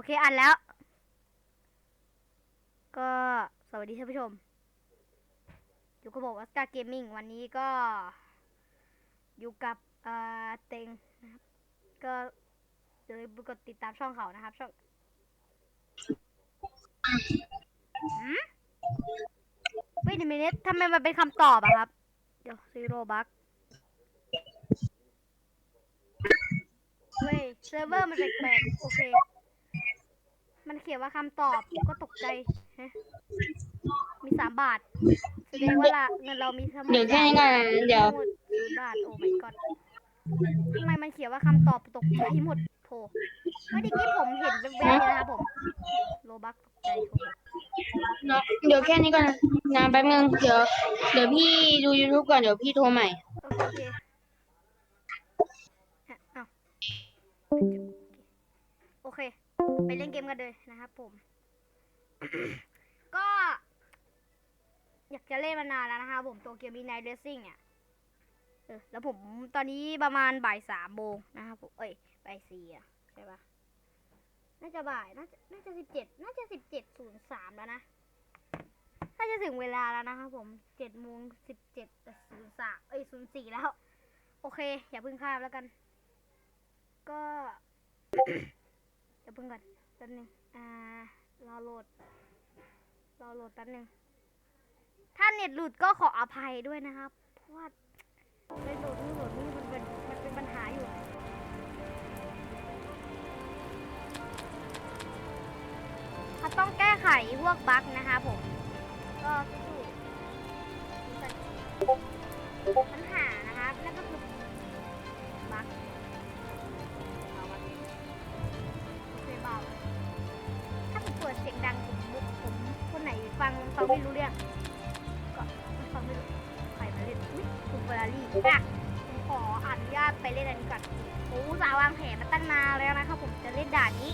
อเคอันแล้ว ก็สวัสดีท่านผู้ชม อยู่กับผมวัสกาเกมมิ่งวันนี้ก็ อยู่กับเอ่อเต็งนะครับ ก็อย่าลืมกดติดตามช่องเขานะครับ ช่องหืมเว้ยหนึ่งมินิททำไมมันเป็นคำตอบอะครับ เดี๋ยวซีโร่บัคเว้ยเซิร์ฟเวอร์มันแปลกๆโอเค มันเขียนว่าคำตอบก็ตกใจฮะมีสามบาทแสดงว่าละเงินเรามีทั้งหมดเดี๋ยวแค่นี้ก่อนนะเดี๋ยวทั้งหมดศูนย์บาท โอ้ my god ทำไมมันเขียนว่าคำตอบตกใจหมดโถเมื่อกี้ผมเห็นแวบๆเลยนะครับผมโลบักตกใจโอ้โหเนอะเดี๋ยวแค่นี้ก่อนนะแป๊บนึงเดี๋ยวเดี๋ยวพี่ดู YouTube ก่อนเดี๋ยวพี่โทรใหม่ โอเคโอเคอะเอ้าโอเค ไปเล่นเกมกันเลยนะครับผม ก็ อยากจะเล่นมานานแล้วนะครับผมตัวเกมมีไนท์เรซิ่งอะเออแล้วผมตอนนี้ประมาณบ่ายสามโมงนะครับผมเอ้ยบ่ายสี่อะใช่ปะน่าจะบ่ายน่าจะน่าจะสิบเจ็ดน่าจะสิบเจ็ดศูนย์สามแล้วนะน่าจะถึงเวลาแล้วนะครับผมเจ็ดโมงสิบเจ็ดศูนย์สามเอ้ยศูนย์สี่แล้ว โอเค อย่าพึ่งข้ามแล้วกัน ก็ อย่าเพึ่งก่อนแป๊บนึงอ่ารอโหลดรอโหลดแป๊บนึงถ้าเน็ตหลุดก็ขออภัยด้วยนะครับเพราะว่าเน็ตหลุดนี่หลุดนี่มันเป็นมันเป็นปัญหาอยู่เขาต้องแก้ไขพวกบั๊กนะคะผมก็สู้ปัญหานะครับนั่นก็คือบั๊ก ไม่รู้เรื่องก็ฟังไม่รู้ใครมาเล่นอุ๊ยคุณเฟอร์รารี่อะผมขออนุญาตไปเล่นอันนี้ก่อนผมอุตส่าห์วางแผนมาตั้งนานแล้วนะครับผมจะเล่นด่านนี้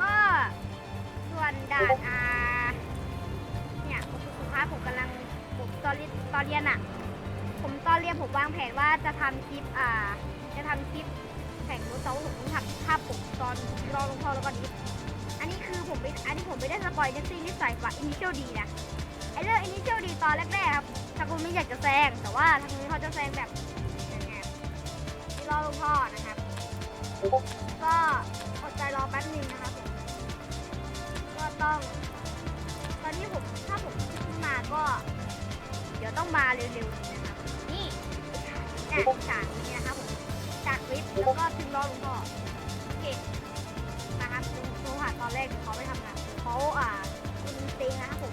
ก็ส่วนด่านอ่าเนี่ยผมสุภาพผมกำลังผมตอนเรียนตอนเรียนอะ ผมตอนเรียนผมวางแผนว่าจะทำคลิปอ่าจะทำคลิปแข่งรถเตาผมทำภาพผมตอนรอลงพอแล้วก็ดิฟอันนี้ คือผมไม่อันนี้ผมไม่ได้สปอยเนสซี่นิสัยฝ่าอินิเชียลดีนะไอเรื่องอินิเชียลดีตอนแรกๆครับทางคุณไม่อยากจะแซงแต่ว่าทางนี้เขาจะแซงแบบยังไงรอลงพ่อนะครับ ก็อดใจรอแป๊บนึงนะครับผมก็ต้อง ตอนนี้ผมถ้าผมขึ้นมาก็ เดี๋ยวต้องมาเร็วๆนี้นะครับนี่เนี่ยฉากนี้นะครับผมจากคลิปแล้วก็ถึงรอลุงพ่อ อนแรกเขาไปทำงานเขาอ่าคุณติงนะครับผม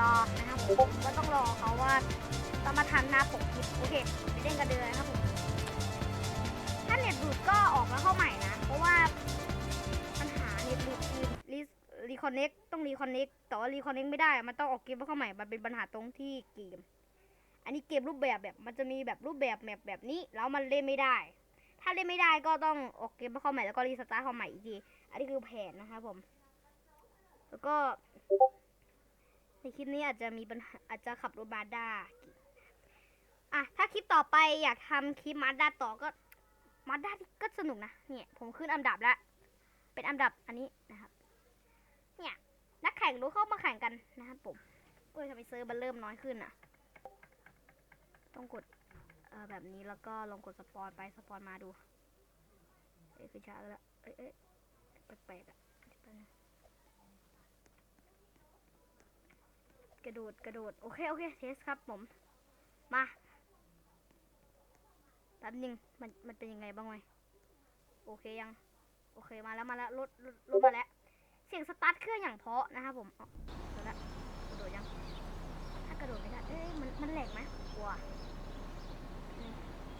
รอนะครับผมก็ต้องรอเขาว่าต้องมาทันหน้าปกคลิปโอเคไปเล่นกันเลยนนะครับผมถ้าเน็ตหลุดก็ออกแล้วเข้าใหม่นะ เพราะว่าปัญหาเน็ตหลุดคือรีรีคอนเน็กต้องรีคอนเน็กแต่ว่ารีคอนเน็กไม่ได้ มันต้องออกเกมเข้าใหม่ มันเป็นปัญหาตรงที่เกม อันนี้เกมรูปแบบแบบมันจะมีแบบรูปแบบแบบแบบนี้แล้วมันเล่นไม่ได้ ถ้าเล่นไม่ได้ก็ต้องออกเกมเข้าใหม่แล้วก็รีสตาร์ทเข้าใหม่อีกที อันนี้คือแผนนะครับผม แล้วก็ในคลิปนี้อาจจะมีปัญหาอาจจะขับรถมาด้าอะถ้าคลิปต่อไปอยากทำคลิปมาด้าต่อก็มาด้านี่ก็สนุกนะเนี่ยผมขึ้นอันดับแล้วเป็นอันดับอันนี้นะครับ เนี่ยนักแข่งรู้เข้ามาแข่งกันนะครับผมก็ทำให้เซิร์ฟมันเริ่มน้อยขึ้นอะ ต้องกดเอ่อแบบนี้แล้วก็ลองกดสปอนไปสปอนมาดูเอ้ยคือช้าแล้วเอ้ยเอ้ย แปลกๆอะกระโดดกระโดด โอเค โอเคเทสครับผม มาแป๊บนึงมันมันเป็นยังไงบ้างไหมโอเคยัง โอเคมาแล้วมาแล้วรถรถรถมาแล้ว เสียงสตาร์ทเครื่องอย่างเพาะนะครับผมอ๋อเดี๋ยวละกระโดดยัง ถ้ากระโดดไม่ได้เอ้ยมันมันแหลกไหมกลัว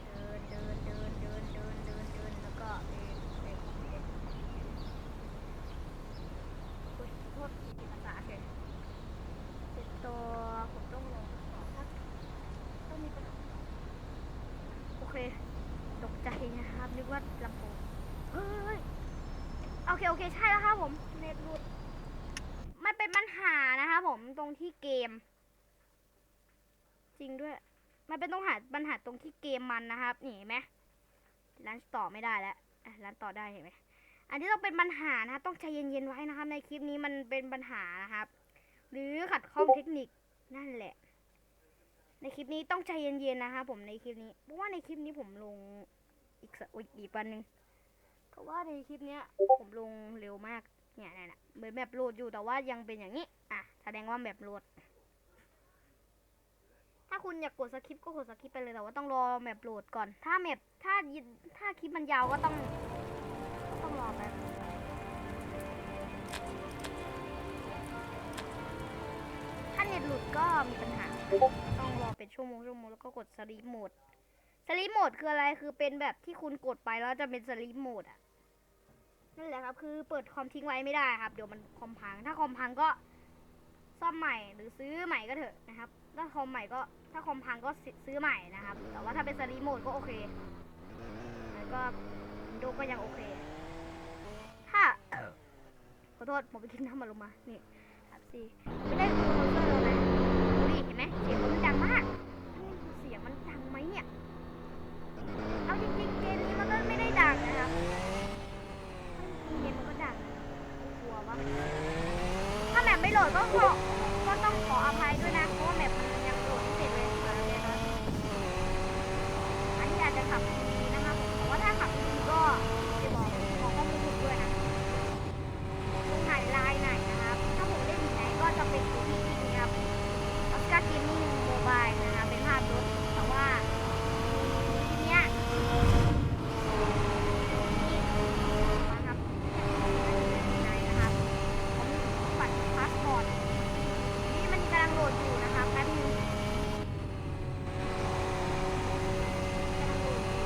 เดินเดินเดินเดินเดินเดินเดินแล้วก็เอ๊ะเอ๊ะเอ๊ะอุ๊ยโทษผิดภาษาเฉยติดตัวผมต้องลงต่อครับต้องมีปัญหาโอเค ตกใจนะครับนึก ว่าลำโพงเฮ้ยโอเคโอเคใช่แล้วครับผมเน็ตหลุดมันเป็นปัญหานะคะผมตรงที่เกม จริงด้วย มันเป็นต้องหาปัญหาตรงที่เกมมันนะครับนี่เห็นไหมร้านต่อไม่ได้แล้วร้านต่อได้เห็นไหมอันที่ต้องเป็นปัญหานะต้องใจเย็นๆไว้นะครับ ในคลิปนี้มันเป็นปัญหานะครับ หรือขัดข้องเทคนิคนั่นแหละ ในคลิปนี้ต้องใจเย็นๆนะครับผมในคลิปนี้เพราะว่าในคลิปนี้ผมลง อีกสักอีกวันหนึ่งเพราะว่าในคลิปเนี้ยผมลงเร็วมากเนี่ยนี่ยเนี่ยเหมือนแบบโหลดอยู่แต่ว่ายังเป็นอย่างนี้ อะแสดงว่าแบบโหลด ถ้าคุณอยากกดสคริปต์ก็กดสคริปต์ไปเลยแต่ว่าต้องรอแมปโหลดก่อน ถ้าแมปถ้ายิถ้าคลิปมันยาวก็ต้องต้องรอแป๊บถ้าเน็ตหลุดก็มีปัญหา ต้องรอเป็นชั่วโมงชั่วโมงแล้วก็กดสลีปโหมด สลีปโหมดคืออะไรคือเป็นแบบที่คุณกดไปแล้วจะเป็นสลีปโหมดอะนั่นแหละครับ คือเปิดคอมทิ้งไว้ไม่ได้ครับ เดี๋ยวมันคอมพัง ถ้าคอมพังก็ซ่อมใหม่หรือซื้อใหม่ก็เถอะนะครับ ถ้าคอมใหม่ก็ถ้าคอมพังก็ซื้อใหม่นะครับ แต่ว่าถ้าเป็นสลีปโหมดก็โอเค แล้วก็ดูก็ยังโอเค ถ้าขอโทษผมไปกินน้ำมันลงมา นี่ครับสิไม่ได้ดูคอนเสิร์ตเลยนะดูดิเห็นไหมเสียงมันดังมากนี่เสียงมันดังไหมเนี่ย เอาจริงๆเกมนี้มันก็ไม่ได้ดังนะครับเกมมันก็ดังกลัวว่า ถ้า แมปไม่โหลดก็ขอก็ต้องขออภัยด้วยนะ เพราะว่าแมปมันยังโหลดไม่เสร็จเลยมาเลยนะอันนี้อาจจะขับดีนะครับผมแต่ว่าถ้าขับดีก็จะบอกขอข้อมูลผมด้วยนะ ตรงไหนไลน์ไหนนะครับ ถ้าผมเล่นที่ไหนก็จะเป็นตัวที่นี่ครับออสการ์เกมมิ่งโมบายนะครับเป็นภาพรถแต่ว่าทีเนี้ยนี่มาครับไหนนะครับผมบัตรพาสปอร์ตนี่มันกำลังโหลดอยู่นะครับแป๊บนึงกำลังโหลดอยู่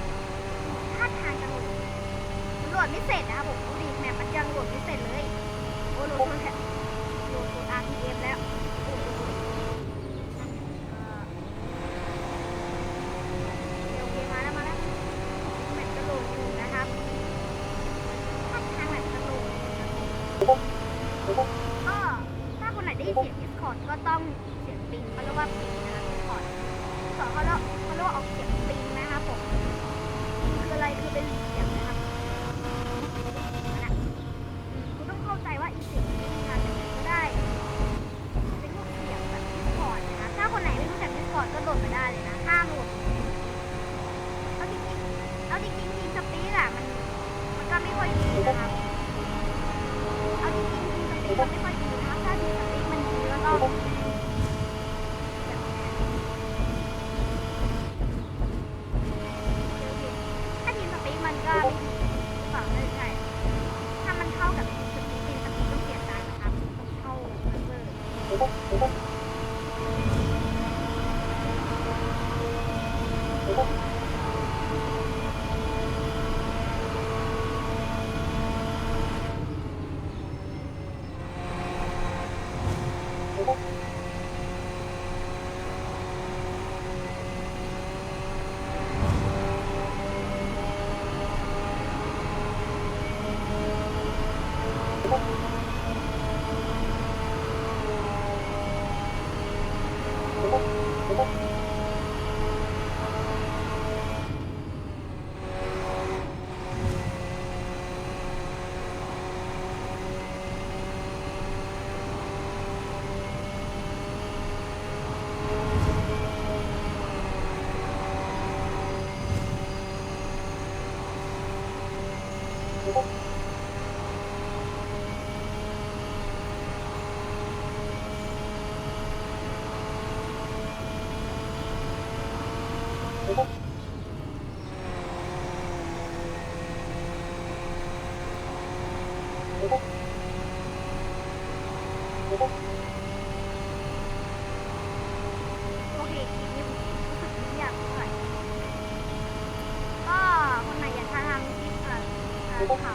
ท่าทางจะโหลดอยู่โหล ดไม่เสร็จนะครับผมดูดิแมปมันยังโหลดไม่เสร็จเลยโอ้โหลดคนแค่โหลดตัว RPM แล้วโอ้โหเอ่อโอเคมาแล้วมาแล้วแมปจะโหลดอยู่นะครับถ้าทางแมปจะโหลดก็ถ้าคนไหนได้ยินเสียง Discord ก็ต้องเสียงปิงเขาเรียกว่าปิง โอเคคลิปนี้ผมรู้สึกไม่อยากเท่าไหร่ก็คนไหนอยากทำคลิปเอ่อเอ่อเขา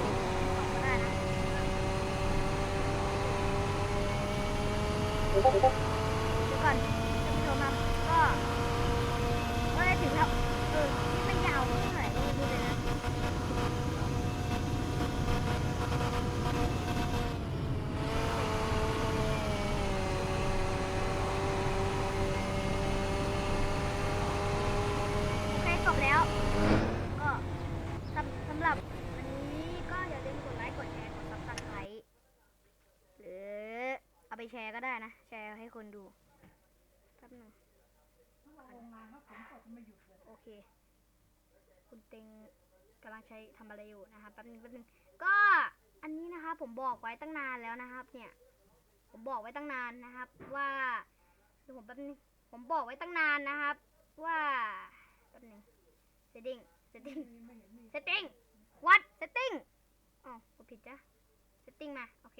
แชร์ก็ได้นะ แชร์ให้คนดูแป๊บหนึงโอเค คุณเต็งกำลังใช้ทำอะไรอยู่นะครับแป๊บหนึงแป๊บหนึงก็อันนี้นะครับผมบอกไว้ตั้งนานแล้วนะครับ เนี่ย ผมบอกไว้ตั้งนานนะครับ ว่าเดี๋ยวผมแป๊บนึงผมบอกไว้ตั้งนานนะครับ ว่าแป๊บนึง setting setting setting what setting อ๋อกดผิดจ้ะ setting มา โอเค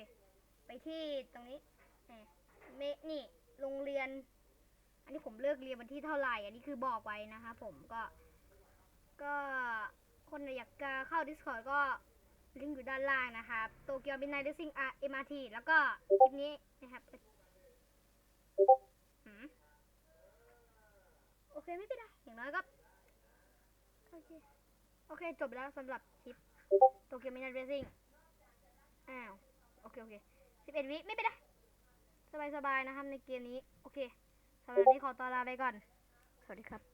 ไปที่ตรงนี้ เมนี่โรงเรียน อันนี้ผมเลิกเรียนวันที่เท่าไหร่ อันนี้คือบอกไว้นะคะผมก็ก็คนอยากเข้า Discord ก็ลิงก์อยู่ด้านล่างนะครับโตเกียวบินไนเดซิ่ง MRT แล้วก็คลิปนี้นะครับโอเคไม่เป็นไรอย่างน้อยก็โอเคโอเค จบแล้วสำหรับคลิปโตเกียวมิน r เรซิ่งอ้าว โอเค โอเคสิบเอ็ดวิไม่เป็นไร สบายๆนะครับในเกมนี้ โอเคสำหรับวันนี้ขอตัวลาไปก่อน สวัสดีครับ